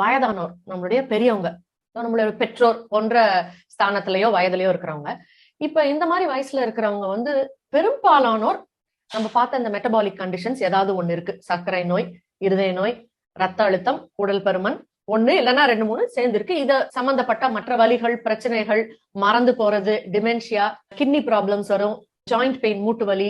வயதானோர் நம்மளுடைய பெரியவங்க. நம்மளுடைய பெற்றோர் போன்ற ஸ்தானத்திலயோ வயதிலயோ இருக்கிறவங்க. இப்ப இந்த மாதிரி வயசுல இருக்கிறவங்க வந்து பெரும்பாலானோர் நம்ம பார்த்த இந்த மெட்டபாலிக் கண்டிஷன்ஸ் ஏதாவது ஒண்ணு இருக்கு. சர்க்கரை நோய் இருதய நோய் ரத்த அழுத்தம் உடல் பருமன் ஒண்ணு இல்லைன்னா ரெண்டு மூணு சேர்ந்திருக்கு இத சம்பந்தப்பட்ட மற்ற வலிகள் பிரச்சனைகள் மறந்து போறது டிமென்ஷியா கிட்னி ப்ராப்ளம்ஸ் வரும் ஜாயிண்ட் பெயின் மூட்டு வலி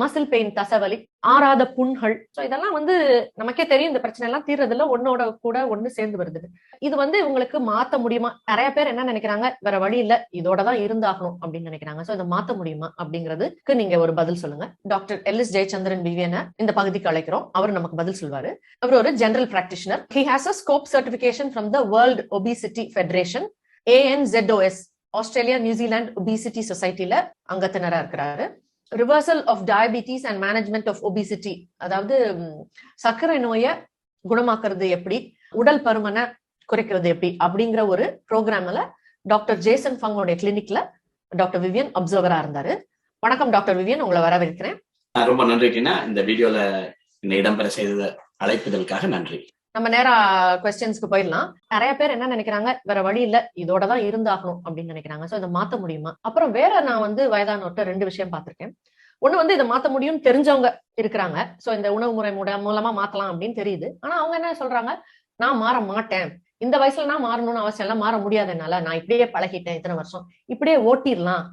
மசில் பெயின் தசவலி ஆறாத புண்கள். ஸோ இதெல்லாம் வந்து நமக்கே தெரியும் இந்த பிரச்சனை எல்லாம் தீர்றதுல ஒன்னோட கூட ஒண்ணு சேர்ந்து வருது. இது வந்து உங்களுக்கு மாத்த முடியுமா? நிறைய பேர் என்ன நினைக்கிறாங்க வேற வழி இல்ல இதோட தான் இருந்தாகணும் அப்படின்னு நினைக்கிறாங்க. சோ இதை மாத்த முடியுமா அப்படிங்கிறதுக்கு நீங்க ஒரு பதில் சொல்லுங்க. டாக்டர் எல் எஸ் ஜெயச்சந்திரன் பிவியனை இந்த பகுதிக்கு அழைக்கிறோம். அவர் நமக்கு பதில் சொல்வாரு. அவர் ஒரு general practitioner he has a scope certification from the world obesity federation ANZOS Australia New Zealand obesity சொசைட்டில அங்கத்தினரா இருக்கிறாரு. Reversal of diabetes and management of obesity அதாவது சர்க்கரை நோயை குணமாக்குறது எப்படி? உடல் பருமனை குறைக்கிறது எப்படி? அப்படிங்கிற ஒரு ப்ரோக்ராம்ல டாக்டர் ஜேசன் ஃபங்கோடைய கிளினிக்ல டாக்டர் விவியன் அப்சர்வரா இருந்தாரு. வணக்கம் டாக்டர் விவியன் உங்களை வரவேற்கிறேன். ரொம்ப நன்றி இந்த வீடியோல இடம்பெற செய்த அழைப்புதற்காக நன்றி. நம்ம நேரா கொஸ்டின்ஸ்க்கு போயிடலாம். நிறைய பேர் என்ன நினைக்கிறாங்க? வேற வழி இல்ல. இதோட தான் இருந்தாகணும் அப்படின்னு நினைக்கிறாங்க. சோ இதை மாத்த முடியுமா? அப்புறம் வேற நான் வந்து வயதானவர்கிட்ட ரெண்டு விஷயம் பார்த்திருக்கேன். ஒண்ணு வந்து இதை மாத்த முடியும்னு தெரிஞ்சவங்க இருக்கிறாங்க. சோ இந்த உணவு முறை மூலமா மாத்தலாம் அப்படின்னு தெரியுது. ஆனா அவங்க என்ன சொல்றாங்க? நான் மாற மாட்டேன். இந்த வயசுல நான் மாறணும்னு அவசியம் எல்லாம் மாற முடியாது என்னால. நான் இப்படியே பழகிட்டேன் இத்தனை வருஷம். இப்படியே ஓட்டிடலாம்.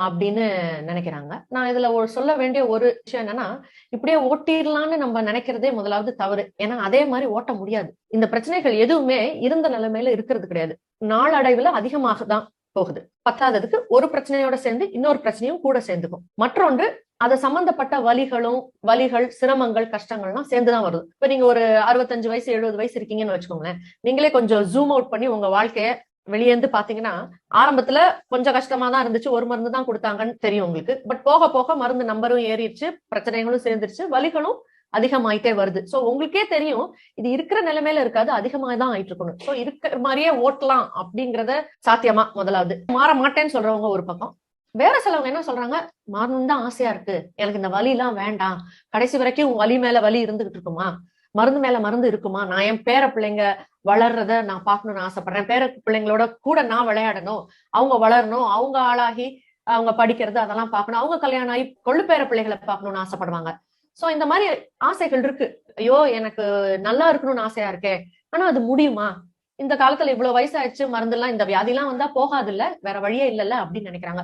அப்படின்னு நினைக்கிறாங்க. நான் இதுல ஒரு சொல்ல வேண்டிய ஒரு விஷயம் என்னன்னா இப்படியே ஓட்டிடலாம்னு நம்ம நினைக்கிறதே முதலாவது தவறு. ஏன்னா அதே மாதிரி ஓட்ட முடியாது. இந்த பிரச்சனைகள் எதுவுமே இருந்த நிலைமையில இருக்கிறது கிடையாது. நாளடைவுல அதிகமாக தான் போகுது. பத்தாததுக்கு ஒரு பிரச்சனையோட சேர்ந்து இன்னொரு பிரச்சனையும் கூட சேர்ந்துக்கும். மற்றொன்று அது சம்பந்தப்பட்ட வலிகளும் வலிகள் சிரமங்கள் கஷ்டங்கள்லாம் சேர்ந்துதான் வருது. இப்ப நீங்க ஒரு அறுபத்தஞ்சு வயசு எழுபது வயசு இருக்கீங்கன்னு வச்சுக்கோங்களேன். நீங்களே கொஞ்சம் ஜூம் அவுட் பண்ணி உங்க வாழ்க்கைய வெளியேந்து பாத்தீங்கன்னா ஆரம்பத்துல கொஞ்சம் கஷ்டமா தான் இருந்துச்சு. ஒரு மருந்து தான் கொடுத்தாங்கன்னு தெரியும் உங்களுக்கு. பட் போக போக மருந்து நம்பரும் ஏறிடுச்சு பிரச்சனைகளும் சேர்ந்துருச்சு வலிகளும் அதிகமாயிட்டே வருது. சோ உங்களுக்கே தெரியும் இது இருக்கிற நிலைமையில இருக்காது அதிகமாக தான் ஆயிட்டு இருக்கணும் சோ இருக்கிற மாதிரியே ஓட்டலாம் அப்படிங்கறத சாத்தியமா முதலாவது. மாற மாட்டேன்னு சொல்றவங்க ஒரு பக்கம். வேற சிலவங்க என்ன சொல்றாங்க மாறணும்னு தான் ஆசையா இருக்கு. எனக்கு இந்த வலி எல்லாம் வேண்டாம். கடைசி வரைக்கும் வலி மேல வலி இருந்துகிட்டு இருக்குமா? மருந்து மேல மருந்து இருக்குமா? நான் என் பேர பிள்ளைங்க வளர்றத நான் பார்க்கணும்னு ஆசைப்படுறேன். பேர பிள்ளைங்களோட கூட நான் விளையாடணும். அவங்க வளரணும். அவங்க ஆளாகி அவங்க படிக்கிறது அதெல்லாம் பார்க்கணும். அவங்க கல்யாணம் ஆகி கொள்ளு பேர பிள்ளைகளை பார்க்கணும்னு ஆசைப்படுவாங்க. சோ இந்த மாதிரி ஆசைகள் இருக்கு. ஐயோ எனக்கு நல்லா இருக்கணும்னு ஆசையா இருக்கே. ஆனா அது முடியுமா? இந்த காலத்துல இவ்வளவு வயசாயிடுச்சு மருந்தெல்லாம் இந்த வியாதிலாம் வந்தா போகாது இல்ல வேற வழியே இல்லல்ல அப்படின்னு நினைக்கிறாங்க.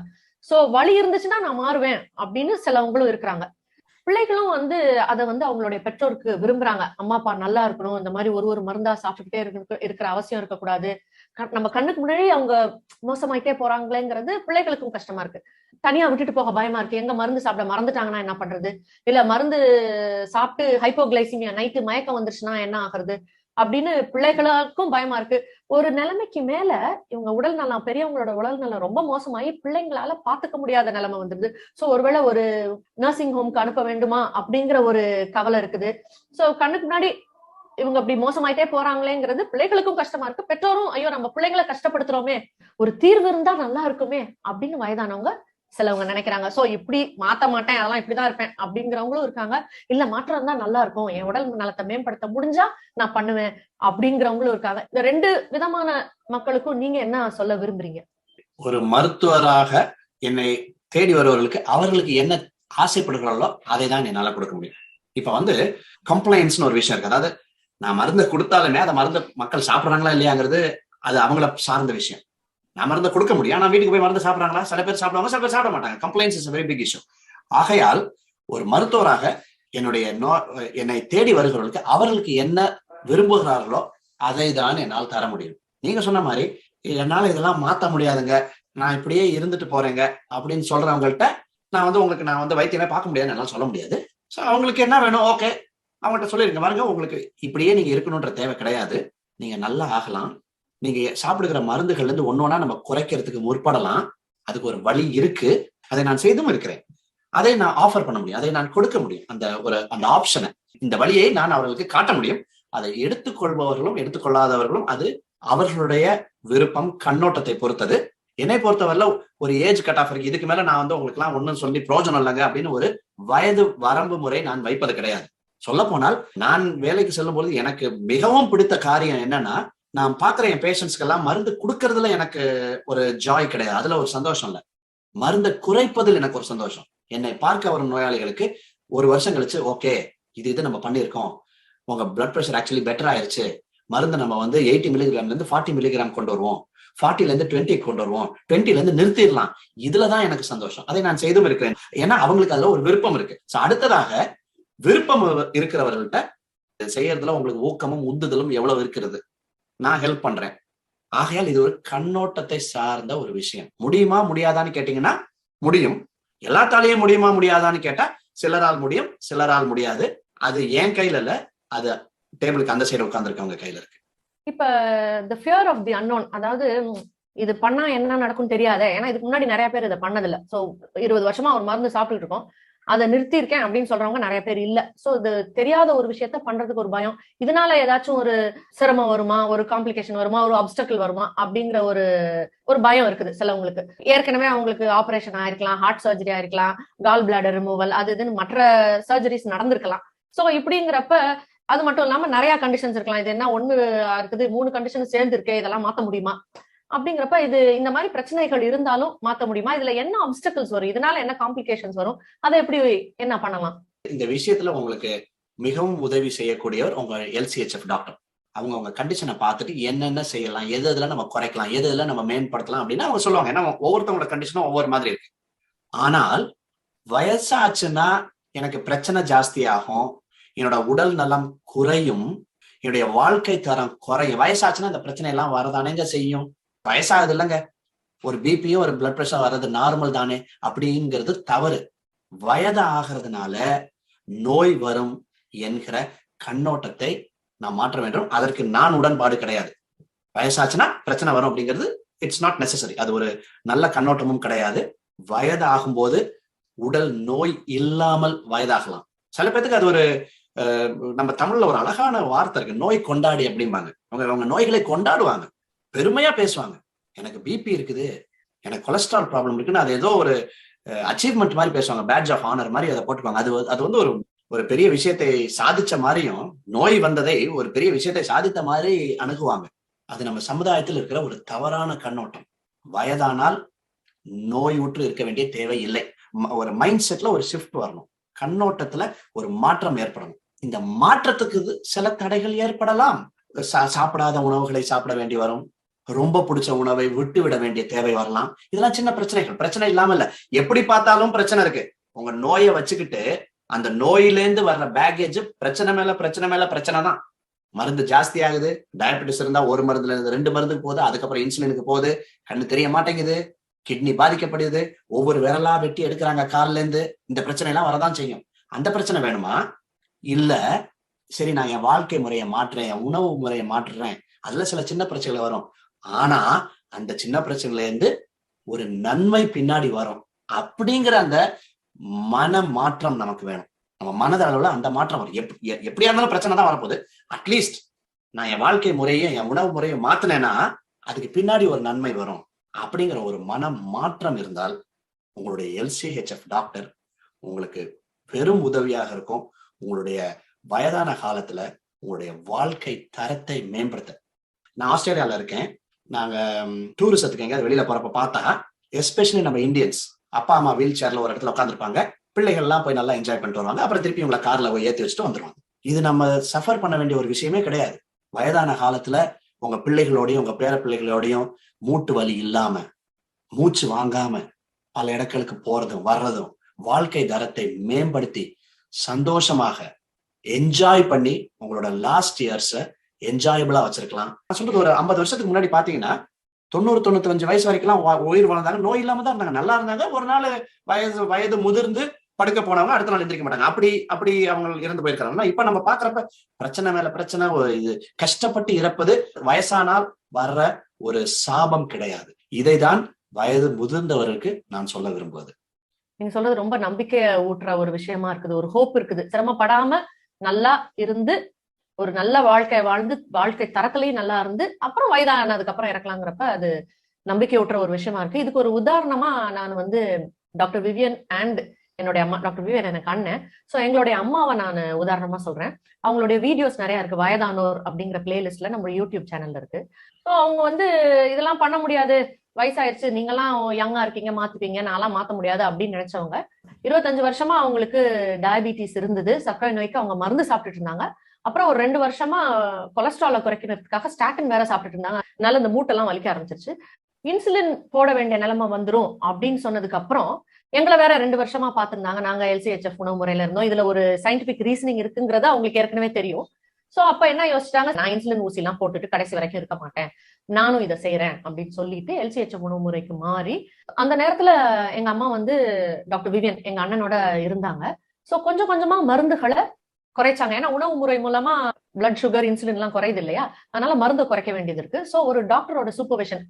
சோ வழி இருந்துச்சுன்னா நான் மாறுவேன் அப்படின்னு சிலவங்களும் இருக்கிறாங்க. பிள்ளைகளும் வந்து அதை வந்து அவங்களுடைய பெற்றோருக்கு விரும்புறாங்க. அம்மா அப்பா நல்லா இருக்கணும். இந்த மாதிரி ஒரு ஒரு மருந்தா சாப்பிட்டுக்கிட்டே இருக்க இருக்கிற அவசியம் இருக்கக்கூடாது. நம்ம கண்ணுக்கு முன்னாடி அவங்க மோசமாயிட்டே போறாங்களேங்கிறது பிள்ளைகளுக்கும் கஷ்டமா இருக்கு. தனியா விட்டுட்டு போக பயமா இருக்கு. எங்க மருந்து சாப்பிட மறந்துட்டாங்கன்னா என்ன பண்றது? இல்ல மருந்து சாப்பிட்டு ஹைப்போகிளைசிமியா நைட்டு மயக்கம் வந்துருச்சுன்னா என்ன ஆகுறது? அப்படின்னு பிள்ளைகளுக்கும் பயமா இருக்கு. ஒரு நிலைமைக்கு மேல இவங்க உடல் நலம் பெரியவங்களோட உடல் நலம் ரொம்ப மோசமாயி பிள்ளைங்களால பாத்துக்க முடியாத நிலைமை வந்துருது சோ ஒருவேளை ஒரு நர்சிங் ஹோம்க்கு அனுப்ப வேண்டுமா? அப்படிங்கிற ஒரு கவலை இருக்குது. சோ கண்ணுக்கு முன்னாடி இவங்க அப்படி மோசமாயிட்டே போறாங்களேங்கிறது பிள்ளைகளுக்கும் கஷ்டமா இருக்கு. பெற்றோரும் ஐயோ நம்ம பிள்ளைங்களை கஷ்டப்படுத்துறோமே ஒரு தீர்வு இருந்தா நல்லா இருக்குமே அப்படின்னு வயதானவங்க சிலவங்க நினைக்கிறாங்க சோ இப்படி மாத்த மாட்டேன் அதெல்லாம் இப்படிதான் இருப்பேன் அப்படிங்கிறவங்களும் இருக்காங்க. இல்ல மாற்றம் தான் நல்லா இருக்கும். என் உடல் நலத்தை மேம்படுத்த முடிஞ்சா நான் பண்ணுவேன் அப்படிங்கிறவங்களும் இருக்காங்க. இந்த ரெண்டு விதமான மக்களுக்கும் நீங்க என்ன சொல்ல விரும்புறீங்க? ஒரு மருத்துவராக என்னை தேடி வருவர்களுக்கு அவர்களுக்கு என்ன ஆசைப்படுகிறார்களோ அதை தான் என்னால கொடுக்க முடியும். இப்ப வந்து கம்ப்ளைண்ட்ஸ்னு ஒரு விஷயம் இருக்கு. அதாவது நான் மருந்தை கொடுத்தாலுமே அந்த மருந்து மக்கள் சாப்பிடுறாங்களா இல்லையாங்கிறது அது அவங்கள சார்ந்த விஷயம். நான் மருந்தை கொடுக்க முடியும். ஆனா வீட்டுக்கு போய் மருந்து சாப்பிடுறாங்களா? சில பேர் சாப்பிடுவாங்க சில பேர் சாப்பிட மாட்டாங்க. Complaints is very big issue ஆகையால் ஒரு மருத்துவராக என்னுடைய நோ என்னை தேடி வருகிறவர்களுக்கு அவர்களுக்கு என்ன விரும்புகிறார்களோ அதை தான் என்னால் தர முடியும். நீங்க சொன்ன மாதிரி என்னால் இதெல்லாம் மாற்ற முடியாதுங்க. நான் இப்படியே இருந்துட்டு போறேங்க அப்படின்னு சொல்றவங்கள்ட்ட நான் வந்து உங்களுக்கு நான் வந்து வைத்தியமே பார்க்க முடியாதுன்னு எல்லாம் சொல்ல முடியாது. ஸோ அவங்களுக்கு என்ன வேணும்? ஓகே அவங்கள்ட்ட சொல்லிருங்க. பாருங்க உங்களுக்கு இப்படியே நீங்க இருக்கணுன்ற தேவை கிடையாது. நீங்க நல்லா ஆகலாம். நீங்க சாப்பிடுகிற மருந்துகள்ல இருந்து ஒன்னொன்னா நம்ம குறைக்கிறதுக்கு முற்படலாம். அதுக்கு ஒரு வழி இருக்கு. அதை நான் செய்தும் இருக்கிறேன். அதை நான் ஆஃபர் பண்ண முடியும். அதை நான் கொடுக்க முடியும். அந்த ஒரு அந்த ஆப்ஷனை இந்த வழியை நான் அவர்களுக்கு காட்ட முடியும். அதை எடுத்துக்கொள்பவர்களும் எடுத்துக்கொள்ளாதவர்களும் அது அவர்களுடைய விருப்பம் கண்ணோட்டத்தை பொறுத்தது. என்னை பொறுத்தவரையில ஒரு ஏஜ் கட் ஆஃப் இருக்கு. இதுக்கு மேல நான் வந்து உங்களுக்கு எல்லாம் ஒண்ணும் சொல்லி பிரோஜனம் இல்லைங்க அப்படின்னு ஒரு வயது வரம்பு முறை நான் வைப்பது கிடையாது. சொல்ல போனால் நான் வேலைக்கு செல்லும் பொழுது எனக்கு மிகவும் பிடித்த காரியம் என்னன்னா நான் பாக்குற என் பேஷண்ட்ஸ்க்கெல்லாம் மருந்து கொடுக்கறதுல எனக்கு ஒரு ஜாய் கிடையாது. அதுல ஒரு சந்தோஷம் இல்லை. மருந்தை குறைப்பதில் எனக்கு ஒரு சந்தோஷம். என்னை பார்க்க வரும் நோயாளிகளுக்கு ஒரு வருஷம் கழிச்சு ஓகே இது இது நம்ம பண்ணியிருக்கோம். உங்க பிளட் ப்ரெஷர் ஆக்சுவலி பெட்டர் ஆயிருச்சு. மருந்து நம்ம வந்து எயிட்டி மில்லிகிராம்ல இருந்து ஃபார்ட்டி மில்லிகிராம் கொண்டு வருவோம். ஃபார்ட்டில இருந்து டுவெண்ட்டி கொண்டு வருவோம். டுவெண்ட்டில இருந்து நிறுத்திடலாம் இதுலதான் எனக்கு சந்தோஷம். அதை நான் செய்தும் இருக்கிறேன். ஏன்னா அவங்களுக்கு அதுல ஒரு விருப்பம் இருக்கு. சோ அடுத்ததாக விருப்பம் இருக்கிறவர்கள்ட்ட செய்யறதுல உங்களுக்கு ஊக்கமும் உந்துதலும் எவ்வளவு இருக்கிறது? நான் ஹெல்ப் பண்றேன். ஆகையால் இது ஒரு கண்ணோட்டத்தை சார்ந்த ஒரு விஷயம். முடியுமா முடியாதான்னு கேட்டீங்கன்னா முடியும். எல்லாத்தாலேயும் முடியுமா முடியாதான்னு கேட்டா சிலரால் முடியும் சிலரால் முடியாது. அது என் கையில இல்ல அது டேபிளுக்கு அந்த சைடு உட்காந்துருக்கவங்க கையில இருக்கு. இப்ப the fear of the unknown அதாவது இது பண்ணா என்ன நடக்கும் தெரியாத ஏன்னா இதுக்கு முன்னாடி நிறைய பேர் இதை பண்ணதில்ல. சோ இருபது வருஷமா ஒரு மருந்து சாப்பிட்டுட்டு இருக்கோம். அதை நிறுத்தியிருக்கேன் அப்படின்னு சொல்றவங்க நிறைய பேர் இல்ல. சோ இது தெரியாத ஒரு விஷயத்த பண்றதுக்கு ஒரு பயம். இதனால ஏதாச்சும் ஒரு சிரமம் வருமா? ஒரு காம்ப்ளிகேஷன் வருமா? ஒரு அப்டக்கிள் வருமா? அப்படிங்கிற ஒரு ஒரு பயம் இருக்குது சிலவங்களுக்கு. ஏற்கனவே அவங்களுக்கு ஆபரேஷன் ஆயிருக்கலாம் ஹார்ட் சர்ஜரி ஆயிருக்கலாம் கால் பிளாடர் ரிமூவல் அது இதுன்னு மற்ற சர்ஜரிஸ் நடந்திருக்கலாம். சோ இப்படிங்கிறப்ப அது மட்டும் இல்லாம நிறைய கண்டிஷன்ஸ் இருக்கலாம். இது என்ன? ஒண்ணு இருக்குது மூணு கண்டிஷன் சேர்ந்து இருக்கே இதெல்லாம் மாத்த முடியுமா? அப்படிங்கிறப்ப இது இந்த மாதிரி பிரச்சனைகள் இருந்தாலும் மாத்த முடியுமா? இதுல என்ன அப்டக்கிள்ஸ் வரும்? இதனால என்ன காம்ப்ளிகேஷன்ஸ் வரும்? அதை எப்படி என்ன பண்ணலாம்? இந்த விஷயத்துல உங்களுக்கு மிகவும் உதவி செய்யக்கூடியவர் உங்க எல்சிஹெச்எஃப் டாக்டர் அவங்க அவங்க கண்டிஷனை பார்த்துட்டு என்னென்ன செய்யலாம் எது எதுல நம்ம குறைக்கலாம் எது எதுல நம்ம மேம்படுத்தலாம் அப்படின்னு அவங்க சொல்லுவாங்க. ஏன்னா ஒவ்வொருத்தவங்களோட கண்டிஷனும் ஒவ்வொரு மாதிரி இருக்கு. ஆனால் வயசாச்சுன்னா எனக்கு பிரச்சனை ஜாஸ்தியாகும் என்னோட உடல் நலம் குறையும் என்னுடைய வாழ்க்கை தரம் குறையும். வயசாச்சுன்னா அந்த பிரச்சனை எல்லாம் வரதானேங்க செய்யும். வயசாகுது இல்லைங்க ஒரு பிபியும் ஒரு பிளட் ப்ரெஷர் வர்றது நார்மல் தானே. அப்படிங்கிறது தவறு. வயது ஆகிறதுனால நோய் வரும் என்கிற கண்ணோட்டத்தை நாம் மாற்ற வேண்டும். அதற்கு நான் உடன்பாடு கிடையாது. வயசாச்சுன்னா பிரச்சனை வரும் அப்படிங்கிறது இட்ஸ் நாட் நெசசரி அது ஒரு நல்ல கண்ணோட்டமும் கிடையாது. வயது ஆகும்போது உடல் நோய் இல்லாமல் வயதாகலாம். சில பேத்துக்கு அது ஒரு நம்ம தமிழ்ல ஒரு அழகான வார்த்தை இருக்கு. நோய் கொண்டாடி அப்படிம்பாங்க. அவங்க அவங்க நோய்களை கொண்டாடுவாங்க. பெருமையா பேசுவாங்க. எனக்கு பிபி இருக்குது எனக்கு கொலஸ்ட்ரால் ப்ராப்ளம் இருக்குன்னு அது ஏதோ ஒரு அச்சீவ்மெண்ட் மாதிரி பேசுவாங்க. பேட்ச் ஆஃப் ஆனர் மாதிரி அதை போட்டுப்பாங்க அது அது வந்து ஒரு ஒரு பெரிய விஷயத்தை சாதிச்ச மாதிரியும் நோய் வந்ததை ஒரு பெரிய விஷயத்தை சாதித்த மாதிரி அணுகுவாங்க. அது நம்ம சமுதாயத்தில் இருக்கிற ஒரு தவறான கண்ணோட்டம். வயதானால் நோய் உற்று இருக்க வேண்டிய தேவை இல்லை. ம- ஒரு மைண்ட் செட்ல ஒரு ஷிஃப்ட் வரணும். கண்ணோட்டத்துல ஒரு மாற்றம் ஏற்படணும். இந்த மாற்றத்துக்கு இது சில தடைகள் ஏற்படலாம். சா- சாப்பிடாத உணவுகளை சாப்பிட வேண்டி வரும். ரொம்ப பிடிச்ச உணவை விட்டு விட வேண்டிய தேவை வரலாம். இதெல்லாம் சின்ன பிரச்சனைகள். பிரச்சனை இல்லாம இல்ல எப்படி பார்த்தாலும் பிரச்சனை இருக்கு. உங்க நோயை வச்சுக்கிட்டு அந்த நோயிலேருந்து வர்ற பேக்கேஜ் பிரச்சனை மேல பிரச்சனை மேல பிரச்சனை தான். மருந்து ஜாஸ்தி ஆகுது. டயபெட்டிஸ் இருந்தா ஒரு மருந்துல இருந்து ரெண்டு மருந்துக்கு போகுது. அதுக்கப்புறம் இன்சுலினுக்கு போகுது. கண்ணு தெரிய மாட்டேங்குது. கிட்னி பாதிக்கப்படுது. ஒவ்வொரு விரலா வெட்டி எடுக்கிறாங்க கால்ல இருந்து இந்த பிரச்சனை எல்லாம் வரதான் செய்யும். அந்த பிரச்சனை வேணுமா? இல்ல சரி நான் என் வாழ்க்கை முறையை மாற்றுறேன் என் உணவு முறையை மாற்றுறேன். அதுல சில சின்ன பிரச்சனைகள் வரும். ஆனா அந்த சின்ன பிரச்சனைல இருந்து ஒரு நன்மை பின்னாடி வரும். அப்படிங்கிற அந்த மன மாற்றம் நமக்கு வேணும். நம்ம மனதளவுல அந்த மாற்றம் வரும். எப்படியா இருந்தாலும் பிரச்சனை தான் வரப்போகுது. அட்லீஸ்ட் நான் என் வாழ்க்கை முறையும் என் உணவு முறையும் மாத்தினேன்னா அதுக்கு பின்னாடி ஒரு நன்மை வரும். அப்படிங்கிற ஒரு மன மாற்றம் இருந்தால் உங்களுடைய எல்சிஹெச்எஃப் டாக்டர் உங்களுக்கு பெரும் உதவியாக இருக்கும். உங்களுடைய வயதான காலத்துல உங்களுடைய வாழ்க்கை தரத்தை மேம்படுத்த. நான் ஆஸ்திரேலியால இருக்கேன். நாங்க டூரிசத்துக்கு எங்கேயாவது வெளியில போறப்ப பார்த்தா எஸ்பெஷலி நம்ம இந்தியன்ஸ் அப்பா அம்மா வீல் சேர்ல ஒரு இடத்துல உட்காந்துருப்பாங்க பிள்ளைகள்லாம் போய் நல்லா என்ஜாய் பண்ணிட்டு வருவாங்க. அப்புறம் திருப்பி உங்களை கார்ல போய் ஏற்றி வச்சுட்டு வந்துருவாங்க. இது நம்ம சஃபர் பண்ண வேண்டிய ஒரு விஷயமே கிடையாது. வயதான காலத்துல உங்க பிள்ளைகளோடையும் உங்க பேர பிள்ளைகளோடையும் மூட்டு வலி இல்லாம மூச்சு வாங்காம பல இடங்களுக்கு போறதும் வர்றதும் வாழ்க்கை தரத்தை மேம்படுத்தி சந்தோஷமாக என்ஜாய் பண்ணி உங்களோட லாஸ்ட் இயர்ஸை என்ஜாயபிளா வச்சிருக்கலாம். நான் சொல்றது ஒரு ஐம்பது வருஷத்துக்கு முன்னாடி பாத்தீங்கன்னா தொண்ணூறு தொண்ணூத்தஞ்சு வயசு வரைக்கும் உயிர் வாழ்ந்தாங்க. நோய் இல்லாம தான் இருந்தாங்க. நல்லா இருந்தாங்க. ஒரு நாள் வயது வயது முதிர்ந்து படுக்க போனவங்க அடுத்த நாள் எந்திரிக்க மாட்டாங்க. அப்படி அப்படி அவங்க இறந்து போயிருக்காங்கன்னா இப்ப நம்ம பாக்குறப்ப பிரச்சனை மேல பிரச்சனை இது கஷ்டப்பட்டு இறப்பது வயசானால் வர்ற ஒரு சாபம் கிடையாது. இதைதான் வயது முதிர்ந்தவருக்கு நான் சொல்ல விரும்புவது. நீங்க சொல்றது ரொம்ப நம்பிக்கை ஊட்டுற ஒரு விஷயமா இருக்குது. ஒரு ஹோப் இருக்குது. சிரமப்படாம நல்லா இருந்து ஒரு நல்ல வாழ்க்கை வாழ்ந்து வாழ்க்கை தரத்திலையும் நல்லா இருந்து அப்புறம் வயதானதுக்கு அப்புறம் இறக்கலாங்கிறப்ப அது நம்பிக்கை ஒரு விஷயமா இருக்கு. இதுக்கு ஒரு உதாரணமா நான் வந்து டாக்டர் விவியன் அண்ட் என்னுடைய அம்மா டாக்டர் விவியன் எனக்கு அண்ணன் சோ எங்களுடைய அம்மாவை நான் உதாரணமா சொல்றேன். அவங்களுடைய வீடியோஸ் நிறைய இருக்கு வயதானோர் அப்படிங்கிற பிளேலிஸ்ட்ல நம்ம யூடியூப் சேனல்ல இருக்கு. ஸோ அவங்க வந்து இதெல்லாம் பண்ண முடியாது. வயசாயிருச்சு நீங்கெல்லாம் யங்கா இருக்கீங்க மாத்துப்பீங்க நான்லாம் மாத்த முடியாது அப்படின்னு நினைச்சவங்க இருபத்தஞ்சு வருஷமா அவங்களுக்கு டயபிட்டிஸ் இருந்தது. சர்க்கரை நோய்க்கு அவங்க மருந்து சாப்பிட்டுட்டு இருந்தாங்க. அப்புறம் ஒரு ரெண்டு வருஷமா கொலஸ்ட்ரால குறைக்கிறதுக்காக ஸ்டாட்டின் வேற சாப்பிட்டுட்டு இருந்தாங்க. அதனால இந்த மூட்டெல்லாம் வலிக்க ஆரம்பிச்சிருச்சு. இன்சுலின் போட வேண்டிய நிலைமை வந்துரும் அப்படின்னு சொன்னதுக்கு அப்புறம் எங்களை வேற ரெண்டு வருஷமா பாத்துருந்தாங்க நாங்க எல்சிஹெச்எஃப் உணவு முறையில இருந்தோம். இதுல ஒரு சயின்டிபிக் ரீசனிங் இருக்குங்கிறது அவங்களுக்கு ஏற்கனவே தெரியும். சோ அப்ப என்ன யோசிச்சாங்க? நான் இன்சுலின் ஊசி எல்லாம் போட்டுட்டு கடைசி வரைக்கும் இருக்க மாட்டேன். நானும் இதை செய்யறேன் அப்படின்னு சொல்லிட்டு எல்சிஹெச்எஃப் உணவு முறைக்கு மாறி அந்த நேரத்துல எங்க அம்மா வந்து டாக்டர் விவியன் எங்க அண்ணனோட இருந்தாங்க. சோ கொஞ்சம் கொஞ்சமா மருந்துகளை குறைச்சாங்க. ஏன்னா உணவு முறை மூலமா பிளட் சுகர் இன்சுலின் எல்லாம் குறையுது இல்லையா? அதனால மருந்து குறைக்க வேண்டியது இருக்கு. சோ ஒரு டாக்டரோட சூப்பர்விஷன்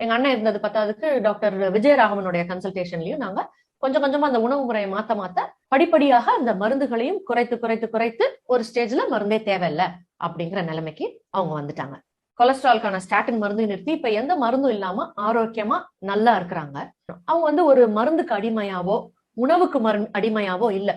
எங்க அண்ணன் இருந்தது பத்தாவதுக்கு டாக்டர் விஜயராகவனுடைய கன்சல்டேஷன்லயும் நாங்க கொஞ்சம் கொஞ்சமா அந்த உணவு முறையை மாத்த மாத்த படிப்படியாக அந்த மருந்துகளையும் குறைத்து குறைத்து குறைத்து ஒரு ஸ்டேஜ்ல மருந்தே தேவையில்ல அப்படிங்கிற நிலைமைக்கு அவங்க வந்துட்டாங்க. கொலஸ்ட்ரால்கான ஸ்டாட்டின் மருந்து நிறுத்தி இப்ப எந்த மருந்தும் இல்லாம ஆரோக்கியமா நல்லா இருக்கிறாங்க. அவங்க வந்து ஒரு மருந்துக்கு அடிமையாவோ உணவுக்கு மருந்து அடிமையாவோ இல்ல.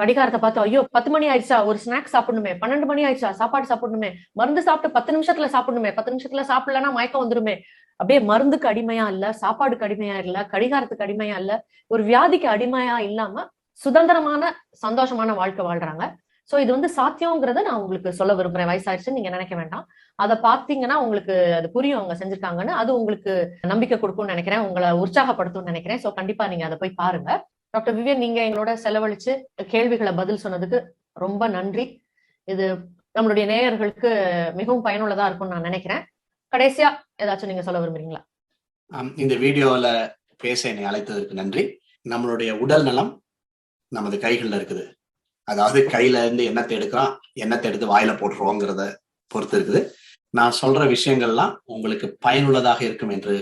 கடிகாரத்தை பார்த்து ஐயோ பத்து மணி ஆயிடுச்சா? ஒரு ஸ்நாக்ஸ் சாப்பிடணுமே. பன்னெண்டு மணி ஆயிடுச்சா? சாப்பாடு சாப்பிடணுமே. மருந்து சாப்பிட்டு பத்து நிமிஷத்துல சாப்பிடணுமே. பத்து நிமிஷத்துல சாப்பிடலன்னா மயக்கம் வந்துருமே. அப்படியே மருந்துக்கு அடிமையா இல்ல சாப்பாடுக்கு அடிமையா இல்ல கடிகாரத்துக்கு அடிமையா இல்ல ஒரு வியாதிக்கு அடிமையா இல்லாம சுதந்திரமான சந்தோஷமான வாழ்க்கை வாழ்றாங்க. சோ இது வந்து சாத்தியம்ங்கிறத நான் உங்களுக்கு சொல்ல விரும்புறேன். வயசாயிடுச்சுன்னு நீங்க நினைக்க வேண்டாம். அதை பாத்தீங்கன்னா உங்களுக்கு அது புரியும் அவங்க செஞ்சிருக்காங்கன்னு. அது உங்களுக்கு நம்பிக்கை கொடுக்கும்னு நினைக்கிறேன். உங்களை உற்சாகப்படுத்தும்னு நினைக்கிறேன். சோ கண்டிப்பா நீங்க அதை போய் பாருங்க. டாக்டர் விவியன் நீங்க எங்களோட செலவழிச்சு கேள்விகளை பதில் சொன்னதுக்கு ரொம்ப நன்றி. இது நம்மளுடைய நேயர்களுக்கு மிகவும் பயனுள்ளதா இருக்கும்னு நான் நினைக்கிறேன். கடைசியா ஏதாச்சும் நீங்க சொல்ல விரும்புறீங்களா? இந்த வீடியோல பேச என்னை அழைத்ததற்கு நன்றி. நம்மளுடைய உடல் நலம் நமது கைகள்ல இருக்குது. அதாவது கையில இருந்து எண்ணத்தை எடுக்கிறோம் எண்ணத்தை எடுத்து வாயில போட்டுருவோங்கிறத பொறுத்து இருக்குது. நான் சொல்ற விஷயங்கள்லாம் உங்களுக்கு பயனுள்ளதாக இருக்கும் என்று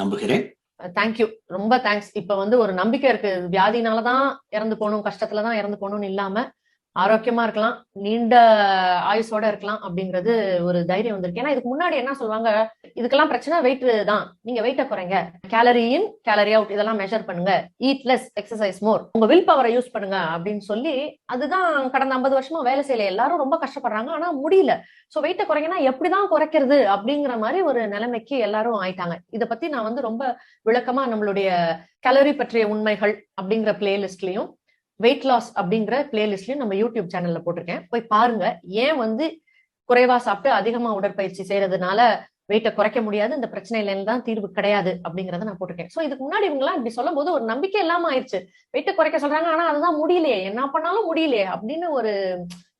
நம்புகிறேன். தேங்க்யூ ரொம்ப தேங்க்ஸ் இப்ப வந்து ஒரு நம்பிக்கை இருக்கு. வியாதினாலதான் இறந்து போகணும் கஷ்டத்துலதான் இறந்து போகணும்னு இல்லாம ஆரோக்கியமா இருக்கலாம் நீண்ட ஆயுசோட இருக்கலாம் அப்படிங்கிறது ஒரு தைரியம் வந்திருக்கு. ஏன்னா இதுக்கு முன்னாடி என்ன சொல்லுவாங்க இதுக்கெல்லாம் பிரச்சனை வெயிட் தான். நீங்க வெயிட்ட குறைங்க. கேலரி இன் கேலரி அவுட் இதெல்லாம் மெஷர் பண்ணுங்க. ஈட் லெஸ் எக்ஸசைஸ் மோர் உங்க வில் பவரை யூஸ் பண்ணுங்க. அப்படின்னு சொல்லி அதுதான் கடந்த ஐம்பது வருஷமா வேலை செய்யல. எல்லாரும் ரொம்ப கஷ்டப்படுறாங்க ஆனா முடியல. சோ வெயிட்ட குறைங்கன்னா எப்படிதான் குறைக்கிறது அப்படிங்கிற மாதிரி ஒரு நிலைமைக்கு எல்லாரும் ஆயிட்டாங்க. இத பத்தி நான் வந்து ரொம்ப விளக்கமா நம்மளுடைய கலரி பற்றிய உண்மைகள் அப்படிங்கிற பிளேலிஸ்ட்லயும் வெயிட் லாஸ் அப்படிங்கிற பிளேலிஸ்ட்லயும் நம்ம யூடியூப் சேனல்ல போட்டிருக்கேன். போய் பாருங்க. ஏன் வந்து குறைவா சாப்பிட்டு அதிகமா உடற்பயிற்சி செய்யறதுனால வெயிட்டை குறைக்க முடியாது? இந்த பிரச்சனையில தான் தீர்வு கிடையாது அப்படிங்கறத நான் போட்டிருக்கேன். சோ இதுக்கு முன்னாடி இவங்க எல்லாம் இப்படி சொல்லும் போது ஒரு நம்பிக்கை இல்லாம ஆயிடுச்சு வெயிட்டை குறைக்க சொல்றாங்க. ஆனா அதுதான் முடியலையே. என்ன பண்ணாலும் முடியலையே அப்படின்னு ஒரு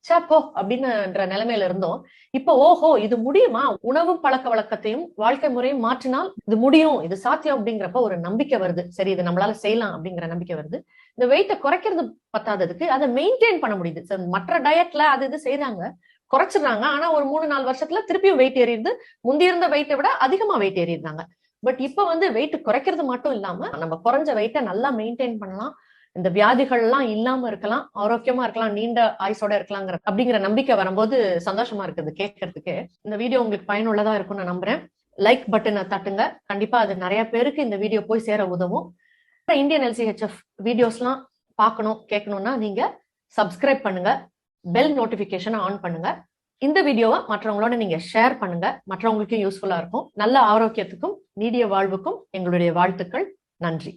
சாப்போ அப்படின்னுன்ற நிலைமையில இருந்தோம். இப்ப ஓஹோ இது முடியுமா? உணவு பழக்க வழக்கத்தையும் வாழ்க்கை முறையும் மாற்றினால் இது முடியும் இது சாத்தியம் அப்படிங்கிறப்ப ஒரு நம்பிக்கை வருது. சரி இது நம்மளால செய்யலாம் அப்படிங்கிற நம்பிக்கை வருது. இந்த வெயிட்டை குறைக்கிறது பத்தாததுக்கு அதை மெயின்டைன் பண்ண முடியுது. மற்ற டயட்ல அது இது செய்தாங்க குறைச்சிடுறாங்க. ஆனா ஒரு மூணு நாலு வருஷத்துல திருப்பியும் வெயிட் ஏறிடுது. முந்தி இருந்த வெயிட்டை விட அதிகமா வெயிட் ஏறிடுறாங்க. பட் இப்ப வந்து வெயிட் குறைக்கிறது மட்டும் இல்லாம நம்ம குறைஞ்ச வெயிட்டை நல்லா மெயின்டைன் பண்ணலாம். இந்த வியாதிகள் எல்லாம் இல்லாம இருக்கலாம் ஆரோக்கியமா இருக்கலாம் நீண்ட ஆயுசோட இருக்கலாங்கிற அப்படிங்கிற நம்பிக்கை வரும்போது சந்தோஷமா இருக்குது கேட்கறதுக்கு. இந்த வீடியோ உங்களுக்கு பயனுள்ளதா இருக்கும்னு நான் நம்புறேன். லைக் பட்டனை தட்டுங்க. கண்டிப்பா அது நிறைய பேருக்கு இந்த வீடியோ போய் சேர உதவும். இந்தியன் எல்சிஹெச்எஃப் வீடியோஸ்லாம் பார்க்கணும் கேட்கணும்னா நீங்க சப்ஸ்கிரைப் பண்ணுங்க. பெல் நோட்டிபிகேஷனை ஆன் பண்ணுங்க. இந்த வீடியோவை மற்றவங்களோட நீங்க ஷேர் பண்ணுங்க. மற்றவங்களுக்கும் யூஸ்ஃபுல்லா இருக்கும். நல்ல ஆரோக்கியத்துக்கும் நீடிய வாழ்வுக்கும் எங்களுடைய வாழ்த்துக்கள். நன்றி.